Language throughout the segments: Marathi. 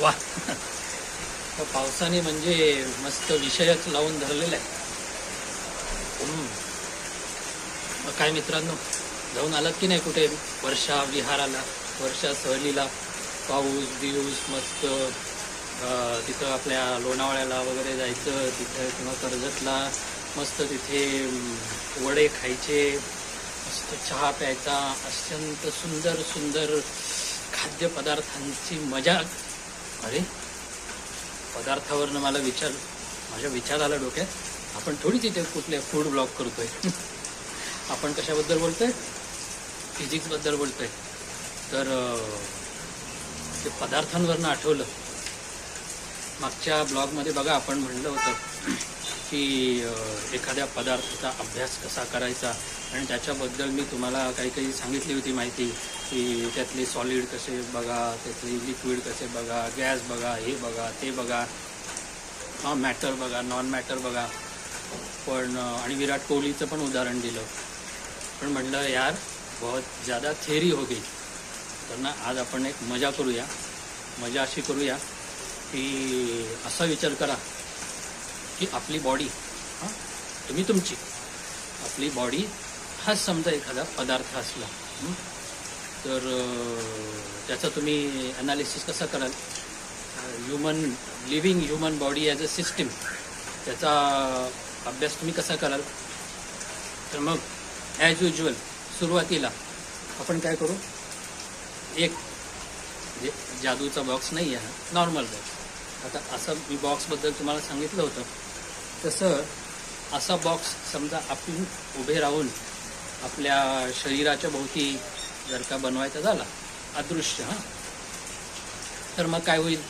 वा. पावसाने म्हणजे मस्त विषयच लावून धरलेला आहे. मग काय मित्रांनो जाऊन आलात की नाही कुठे? वर्षा विहाराला वर्षा सहलीला पाऊस बिऊस मस्त तिथं आपल्या लोणावळ्याला वगैरे जायचं तिथं किंवा कर्जतला मस्त तिथे वडे खायचे मस्त चहा प्यायचा अत्यंत सुंदर सुंदर खाद्यपदार्थांची मजा अरे पदार्थावरनं मला विचार माझ्या विचार आला डोक्यात आपण थोडी तिथे कुठले फूड ब्लॉग करतोय. आपण कशाबद्दल बोलतोय? फिजिक्सबद्दल बोलतोय. तर ते पदार्थांवरनं आठवलं. मागच्या ब्लॉगमध्ये बघा आपण म्हणलं होतं की एखाद्या पदार्थाचा अभ्यास कसा करायचा? आणि त्याच्याबद्दल मी तुम्हाला काही काही सांगितली होती माहिती की त्यातले सॉलिड कसे बघा त्यातले लिक्विड कसे बघा गॅस बघा हे बघा ते बघा. हां मॅटर बघा नॉन मॅटर बघा. पण आणि विराट कोहलीचं पण उदाहरण दिलं. पण म्हटलं यार बहुत ज़्यादा थेरी हो गई. तर ना आज आपण एक मजा करूया. मजा अशी करूया की असा विचार करा. की आपली बॉडी हां तुम्ही तुमची. आपली बॉडी हाच समजा एखादा पदार्थ असला तर त्याचा तुम्ही ॲनालिसिस कसा कराल? Human living human body as a system त्याचा अभ्यास तुम्ही कसा कराल? तर मग ॲज युजल सुरुवातीला आपण काय करू? एक जे जादूचा बॉक्स नाही आहे नॉर्मल बॉक्स आता असं मी बॉक्सबद्दल तुम्हाला सांगितलं होतं. तसं असा बॉक्स समजा आपण उभे राहून आपल्या शरीराच्या भोवती जर का बनवायचा झाला अदृश्य हां. तर मग काय होईल?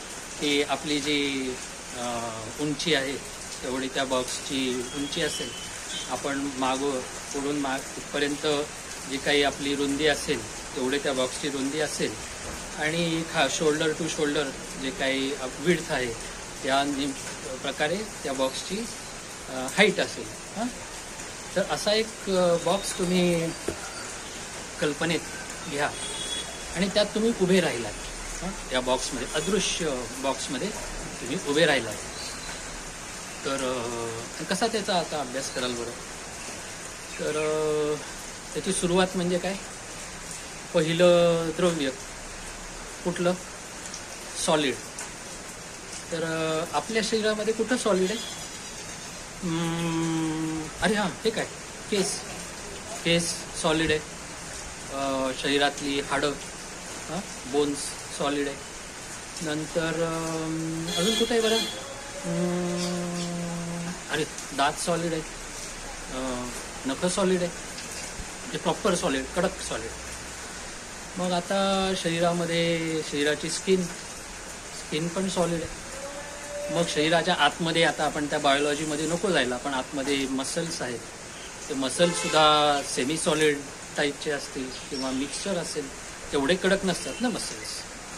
की आपली जी उंची आहे तेवढी त्या बॉक्सची उंची असेल. आपण मागं पुढून माग इथपर्यंत जी काही आपली रुंदी असेल तेवढे त्या बॉक्सची रुंदी असेल. आणि खा शोल्डर टू शोल्डर जे काही विड्थ आहे त्या प्रकारे त्या बॉक्सची हाईट असेल. हां? तर असा एक बॉक्स तुम्ही कल्पनेत घ्या. आणि त्यात तुम्ही उभे राहिलात. हां? त्या बॉक्समध्ये अदृश्य बॉक्समध्ये तुम्ही उभे राहिलात. तर कसा त्याचा आता अभ्यास कराल बरं? तर त्याची सुरुवात म्हणजे काय? पहिलं द्रव्य कुठलं? सॉलिड तर आपल्या शरीरामध्ये कुठं सॉलिड आहे? अरे हां हे काय? केस. केस सॉलिड आहे. शरीरातली हाडं हां बोन्स सॉलिड आहे. नंतर अजून कुठं आहे बरं? अरे दात सॉलिड आहे नखं सॉलिड आहे. म्हणजे प्रॉपर सॉलिड कडक सॉलिड मग आता शरीरामध्ये शरीराची स्किन स्किन पण सॉलिड आहे. मग शरीराच्या आतमध्ये आता आपण त्या बायोलॉजीमध्ये नको जायला पण आतमध्ये मसल्स आहेत. ते मसल्ससुद्धा सेमी सॉलिड टाईपचे असतील किंवा मिक्सचर असेल तेवढे कडक नसतात ना मसल्स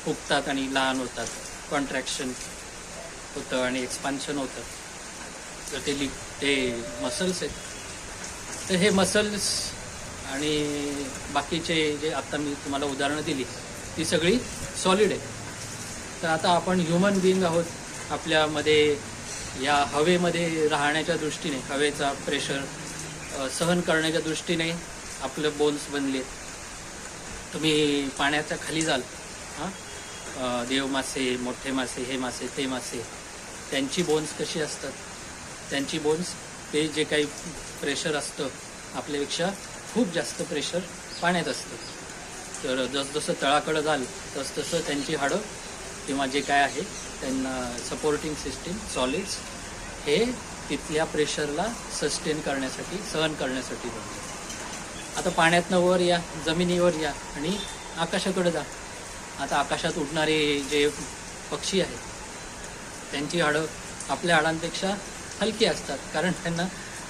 फुगतात आणि लहान होतात. कॉन्ट्रॅक्शन होतं आणि एक्सपान्शन होतं. तर ते लि ते मसल्स आहेत. तर हे मसल्स आणि बाकीचे जे आत्ता मी तुम्हाला उदाहरणं दिली ती सगळी सॉलिड आहे तर आता आपण ह्युमन बिईंग आहोत. आपल्यामध्ये या हवेमध्ये राहण्याच्या दृष्टीने हवेचा प्रेशर सहन करण्याच्या दृष्टीने आपलं बोन्स बनले. तुम्ही पाण्याच्या खाली जाल. हां? देव मासे मोठे मासे हे मासे ते मासे त्यांची बोन्स कशी असतात? त्यांची बोन्स ते जे काही प्रेशर असतं आपल्यापेक्षा खूप जास्त प्रेशर पाण्यात असतं. तर जसजसं तळाकडं जाल तसतसं त्यांची हाडं किंवा जे काय आहे त्यांना सपोर्टिंग सिस्टीम सॉलिड्स हे तिथल्या प्रेशरला सस्टेन करण्यासाठी सहन करण्यासाठी बनते. आता पाण्यातनं वर या जमिनीवर या आणि आकाशाकडे जा. आता आकाशात उडणारे जे पक्षी आहेत त्यांची हाडं आपल्या हाडांपेक्षा हलकी असतात कारण त्यांना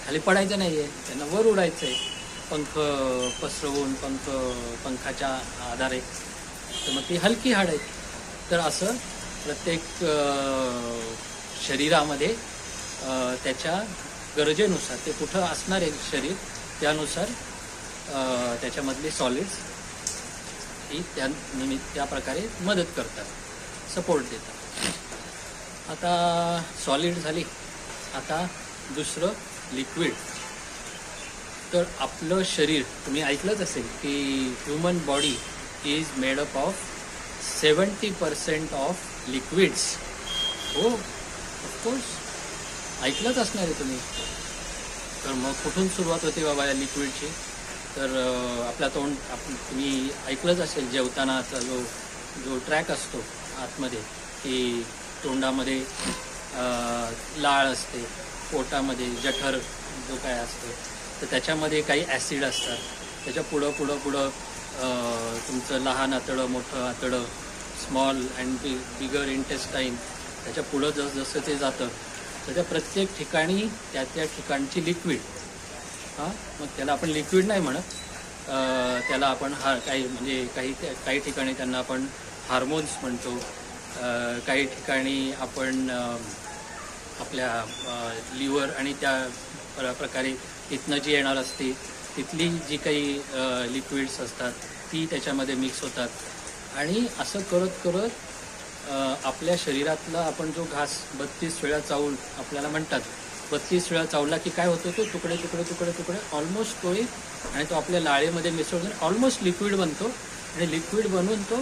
खाली पडायचं नाही आहे त्यांना वर उडायचं आहे पंख पसरवून पंख पंखाच्या आधारे. तर मग ती हलकी हाड आहेत. तर असं प्रत्येक शरीरामध्ये त्याच्या गरजेनुसार ते कुठं असणार आहे शरीर त्यानुसार त्याच्यामधले सॉलिड्स ही त्या निमित्त त्या प्रकारे मदत करतात सपोर्ट देतात. आता सॉलिड झाली. आता दुसरं लिक्विड तर आपलं शरीर तुम्ही ऐकलंच असेल की human body is made up of seventy percent of liquids. हो ऑफकोर्स ऐकलंच असणार आहे तुम्ही. तर मग कुठून सुरुवात होते बाबा या लिक्विडची? तर आपला तोंड आप तुम्ही ऐकलंच असेल जेवतानाचा जो जो ट्रॅक असतो आतमध्ये की तोंडामध्ये लाळ असते पोटामध्ये जठर जो काय असतो तर त्याच्यामध्ये काही ॲसिड असतात. त्याच्या पुढं पुढं पुढं तुमचं लहान आतडं मोठं आतडं स्मॉल अँड बि बिगर इंटेस्टाईन त्याच्या पुढं जस जसं ते जातं तर त्या प्रत्येक ठिकाणी त्या त्या ठिकाणची लिक्विड हां? मग त्याला आपण लिक्विड नाही म्हणत. त्याला आपण हा काही म्हणजे काही काही ठिकाणी त्यांना आपण हार्मोन्स म्हणतो. काही ठिकाणी आपण आपल्या लिव्हर आणि त्या प्र- प्रकारे तिथनं जी येणार असते तिथली जी काही लिक्विड्स असतात ती त्याच्यामध्ये मिक्स होतात. आणि असं करत करत आपल्या शरीरातला आपण जो घास बत्तीस वेळा चावल आपल्याला म्हणतात बत्तीस वेळा चावला की काय होतो तो तुकडे तुकडे तुकडे तुकडे ऑलमोस्ट तो आणि तो आपल्या लाळेमध्ये मिसळून ऑलमोस्ट लिक्विड बनतो. आणि लिक्विड बनवून तो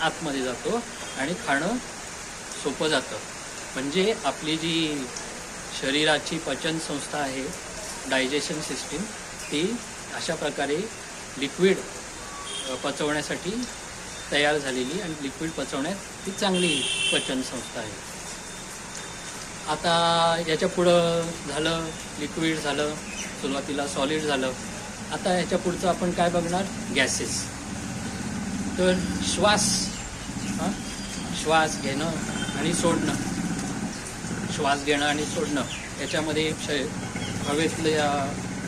आतमध्ये जातो आणि खाणं सोपं जातं. म्हणजे आपली जी शरीराची पचन संस्था आहे डायजेशन सिस्टीम ती अशा प्रकारे लिक्विड पचवण्यासाठी तयार झालेली आणि लिक्विड पचवण्यात ही चांगली पचन संस्था आहे. आता याच्या पुढं झालं लिक्विड झालं सुरुवातीला सॉलिड झालं. आता याच्या पुढचं आपण काय बघणार? गॅसेस तर श्वास हा? श्वास घेणं आणि सोडणं. श्वास घेणं आणि सोडणं. याच्यामध्ये श हवेतल्या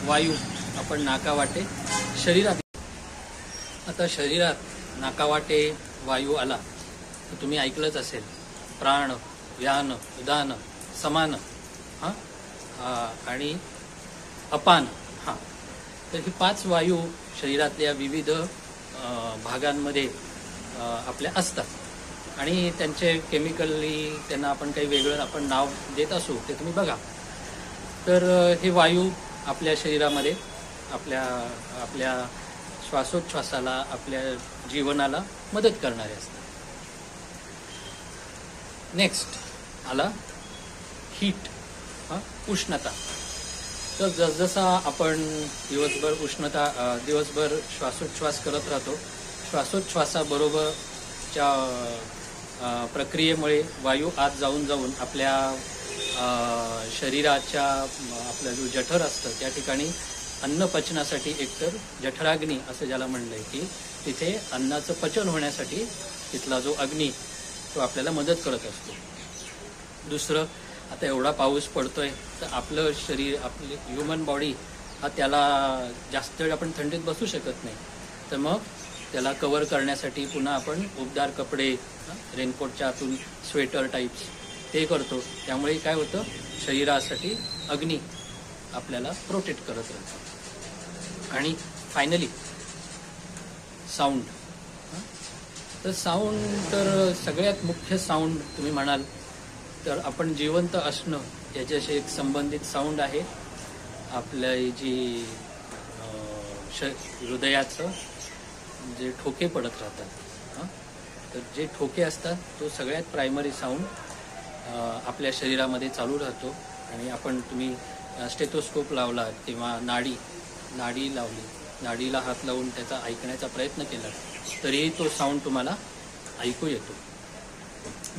वायू आपण नाकावाटे शरीरात आता शरीरात नाकावाटे वायू आला. तर तुम्ही ऐकलंच असेल. प्राण व्यान उदान समान हां? आणि अपान हां. तर ही पाच वायू शरीरातल्या विविध भागांमध्ये आपल्या असतात. आणि त्यांचे केमिकली त्यांना आपण काही वेगळं आपण नाव देत असू ते तुम्ही बघा. तर हे वायू आपल्या शरीरामध्ये आपल्या आपल्या श्वासोच्छ्वासाला आपल्या जीवनाला मदत करणारे असतात. नेक्स्ट आला हीट हां उष्णता. तर जसजसा आपण दिवसभर उष्णता दिवसभर श्वासोच्छ्वास करत राहतो श्वासोच्छ्वासाबरोबरच्या प्रक्रियेमुळे वायू आत जाऊन जाऊन आपल्या शरीराच्या आपलं जो जठर असतं त्या ठिकाणी अन्न पचनासाठी एकतर जठराग्नी असं ज्याला म्हणलंय की तिथे अन्नाचं पचन होण्यासाठी तिथला जो अग्नी तो आपल्याला मदत करत असतो. दुसरं आता एवढा पाऊस पडतोय तर आपलं शरीर आपली ह्युमन बॉडी हा त्याला जास्त वेळ आपण थंडीत बसू शकत नाही. तर मग त्याला कवर करण्यासाठी पुन्हा आपण उबदार कपडे रेनकोटच्या आतून स्वेटर टाईप्स ते करतो. त्यामुळे काय होतं? शरीरासाठी अग्नी आपल्याला प्रोटेक्ट करत राहतं आणि फायनली साऊंड तर साऊंड तर सगळ्यात मुख्य साऊंड तुम्ही म्हणाल तर आपण जिवंत असणं याच्याशी एक संबंधित साऊंड आहे. आपल्या जी श हृदयाचं जे ठोके पडत राहतात हां? तर जे ठोके असतात तो सगळ्यात प्रायमरी साऊंड आपल्या शरीरामध्ये चालू राहतो. आणि आपण तुम्ही स्टेथोस्कोप लावला किंवा नाडी नाडी लावली. नाडीला हात लावून त्याचा ऐकण्याचा प्रयत्न केला तरीही तो साऊंड तुम्हाला ऐकू येतो.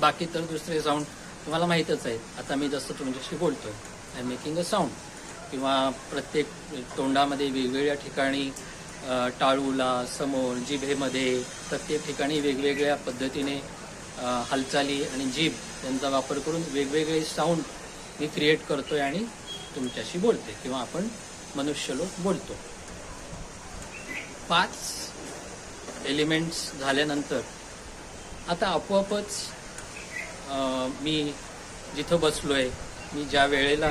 बाकी तर दुसरे साऊंड तुम्हाला माहीतच आहेत. आता मी जसं तुमच्याशी बोलतोय आय मेकिंग अ साऊंड किंवा प्रत्येक तोंडामध्ये वेगवेगळ्या ठिकाणी टाळूला समोर जिभेमध्ये प्रत्येक ठिकाणी वेगवेगळ्या पद्धतीने हालचाली आणि जीभ यांचा वापर करून वेगवेगळे साऊंड मी क्रिएट करतोय आणि तुमच्याशी बोलते किंवा आपण मनुष्य लोक बोलतो. पाच एलिमेंट्स झाल्यानंतर आता आपोआपच मी जिथं बसलोय मी ज्या वेळेला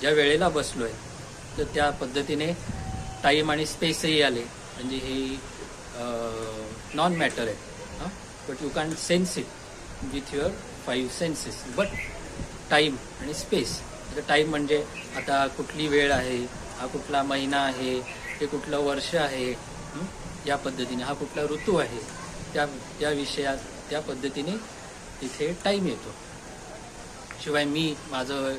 ज्या वेळेला बसलोय तर त्या पद्धतीने टाईम आणि स्पेसही आले. म्हणजे हे नॉन मॅटर आहे. But you can sense it with your five senses but time आणि स्पेस टाईम म्हणजे आता कुठली वेळ आहे? हा कुठला महिना आहे? हे कुठलं वर्ष आहे? या पद्धतीने हा कुठला ऋतू आहे? त्या त्या विषयात त्या पद्धतीने तिथे टाईम येतो. शिवाय मी माझं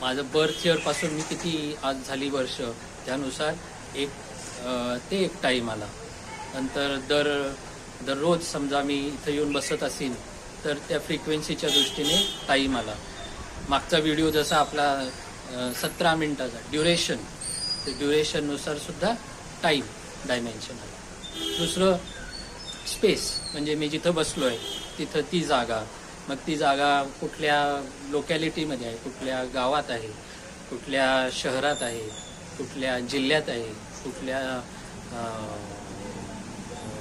माझं बर्थ इयरपासून मी किती आज झाली वर्ष? त्यानुसार एक ते एक टाईम आला. नंतर दर दररोज समजा मी इथं येऊन बसत असेल तर त्या फ्रिक्वेन्सीच्या दृष्टीने टाईम आला. मागचा व्हिडिओ जसा आपला सतरा मिनिटाचा ड्युरेशन ते ड्युरेशननुसार सुद्धा टाईम डायमेन्शन आला. दुसरं स्पेस म्हणजे मी जिथं बसलो आहे तिथं ती जागा. मग ती जागा कुठल्या लोकॅलिटीमध्ये आहे? कुठल्या गावात आहे? कुठल्या शहरात आहे? कुठल्या जिल्ह्यात आहे? कुठल्या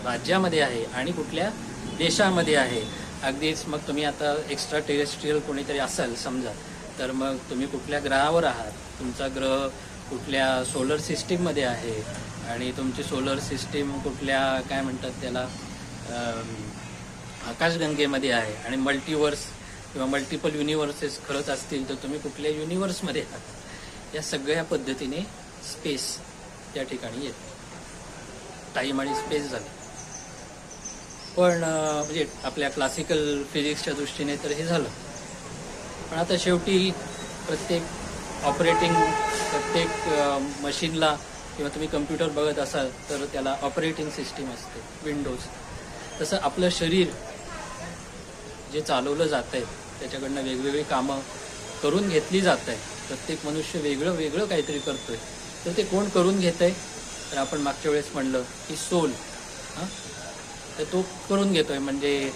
राज्यामध्ये आहे? आणि कुठल्या देशामध्ये आहे? अगदीच मग तुम्ही आता एक्स्ट्रा टेरेस्ट्रियल कोणीतरी असाल समजा तर मग तुम्ही कुठल्या ग्रहावर आहात? तुमचा ग्रह कुठल्या सोलर सिस्टीममध्ये आहे? आणि तुमची सोलर सिस्टीम कुठल्या काय म्हणतात त्याला आकाशगंगेमध्ये आहे? आणि मल्टिवर्स किंवा मल्टिपल युनिव्हर्सेस खरंच असतील तर तुम्ही कुठल्या युनिव्हर्समध्ये आहात? या सगळ्या पद्धतीने स्पेस त्या ठिकाणी येते. टाईम आणि स्पेस झाले. पण म्हणजे आपल्या क्लासिकल फिजिक्सच्या दृष्टीने तर हे झालं. पण आता शेवटी प्रत्येक ऑपरेटिंग प्रत्येक मशीनला किंवा तुम्ही कम्प्युटर बघत असाल तर त्याला ऑपरेटिंग सिस्टीम असते विंडोज तसं आपलं शरीर जे चालवलं जात आहे त्याच्याकडनं वेगवेगळी कामं करून घेतली जात आहे प्रत्येक मनुष्य वेगळं वेगळं काहीतरी करतोय. तर ते कोण करून घेत आहे तर आपण मागच्या वेळेस म्हणलं की सोल हां? तर तो करून घेतोय म्हणजे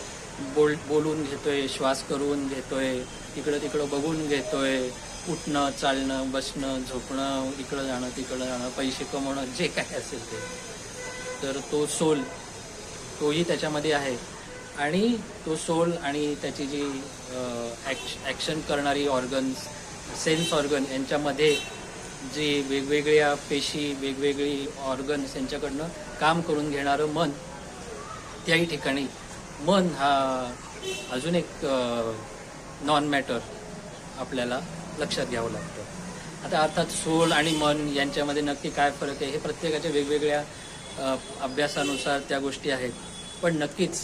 बोल बोलून घेतोय श्वास करून घेतोय इकडं तिकडं बघून घेतोय उठणं चालणं बसणं झोपणं इकडं जाणं तिकडं जाणं पैसे कमवणं जे काय असेल ते. तर तो सोल तोही त्याच्यामध्ये आहे. आणि तो सोल आणि त्याची जी ॲक्श ॲक्शन करणारी ऑर्गन्स सेन्स ऑर्गन यांच्यामध्ये जे वेगवेगळ्या पेशी वेगवेगळी ऑर्गन्स यांच्याकडनं काम करून घेणारं मन त्याही ठिकाणी. मन हा अजून एक नॉन मॅटर आपल्याला लक्षात घ्यावं लागतं. आता अर्थात सोल आणि मन यांच्यामध्ये नक्की काय फरक आहे हे प्रत्येकाच्या वेगवेगळ्या अभ्यासानुसार त्या गोष्टी आहेत. पण नक्कीच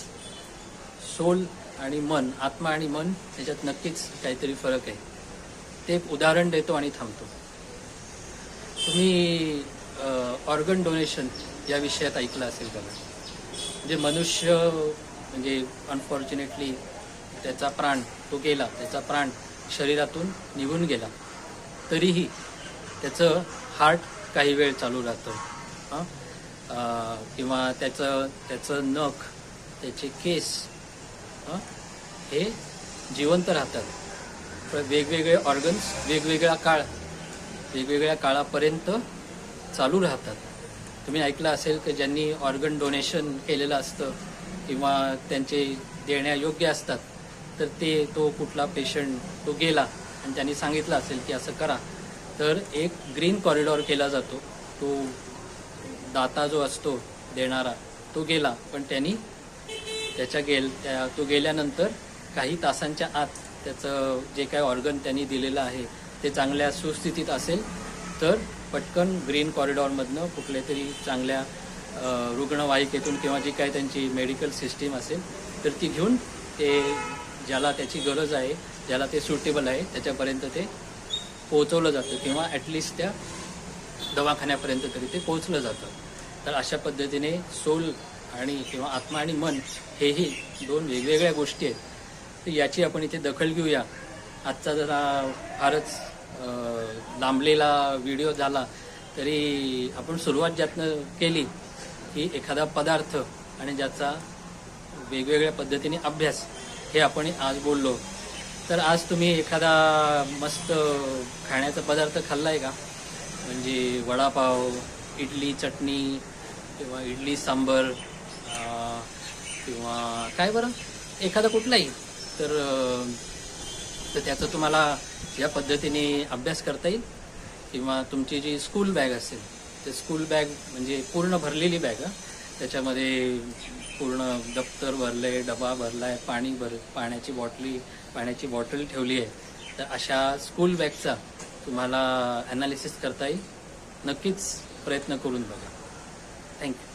सोल आणि मन आत्मा आणि मन याच्यात नक्कीच काहीतरी फरक आहे. ते एक उदाहरण देतो आणि थांबतो. तुम्ही ऑर्गन डोनेशन या विषयात ऐकलं असेल का जे मनुष्य म्हणजे अनफॉर्च्युनेटली त्याचा प्राण तो गेला त्याचा प्राण शरीरातून निघून गेला. तरीही त्याचं हार्ट काही वेळ चालू राहतं. हां? किंवा त्याचं त्याचं नख त्याचे केस हे? जिवंत राहतात. पण वेगवेगळे ऑर्गन्स वेगवेगळा काळ वेगवेगळ्या काळापर्यंत चालू राहतात. तुम्ही ऐकलं असेल की ज्यांनी ऑर्गन डोनेशन केलेलं असतं किंवा त्यांचे देण्यायोग्य असतात तर ते तो कुठला पेशंट तो गेला आणि त्यांनी सांगितलं असेल की असं करा. तर एक ग्रीन कॉरिडॉर केला जातो. तो दाता जो असतो देणारा तो गेला. पण त्यांनी त्याच्या गेल त्या तो गेल्यानंतर काही तासांच्या आत त्याचं जे काय ऑर्गन त्यांनी दिलेलं आहे ते चांगल्या सुस्थितीत असेल तर पटकन ग्रीन कॉरिडॉरमधनं कुठल्या तरी चांगल्या रुग्णवाहिकेतून किंवा जी काय त्यांची मेडिकल सिस्टीम असेल तर ती घेऊन ते ज्याला त्याची गरज आहे ज्याला ते सुटेबल आहे त्याच्यापर्यंत ते पोहोचवलं जातं किंवा ॲटलिस्ट त्या दवाखान्यापर्यंत तरी ते पोहोचलं जातं. तर अशा पद्धतीने सोल आणि किंवा आत्मा आणि मन हेही दोन वेगवेगळ्या गोष्टी आहेत. तर याची आपण इथे दखल घेऊया. आजचा जरा फारच लांबलेला व्हिडिओ झाला तरी आपण सुरुवात ज्यातनं केली की एखादा पदार्थ आणि ज्याचा वेगवेगळ्या पद्धतीने अभ्यास हे आपण आज बोललो. तर आज तुम्ही एखादा मस्त खाण्याचा पदार्थ खाल्लाय का? म्हणजे वडापाव इडली चटणी किंवा इडली सांबर किंवा काय बरं? एखादा कुठलाही. तर तर त्याचं तुम्हाला या पद्धतीने अभ्यास करता येईल? किंवा तुमची जी स्कूल बॅग असेल ते स्कूल बॅग म्हणजे पूर्ण भरलेली बॅग त्याच्यामध्ये पूर्ण दप्तर आहे डबा भरला आहे पाणी भर पाण्याची बॉटली पाण्याची बॉटल ठेवली आहे. तर अशा स्कूल बॅगचा तुम्हाला ॲनालिसिस करता येईल? नक्कीच प्रयत्न करून बघा. थँक्यू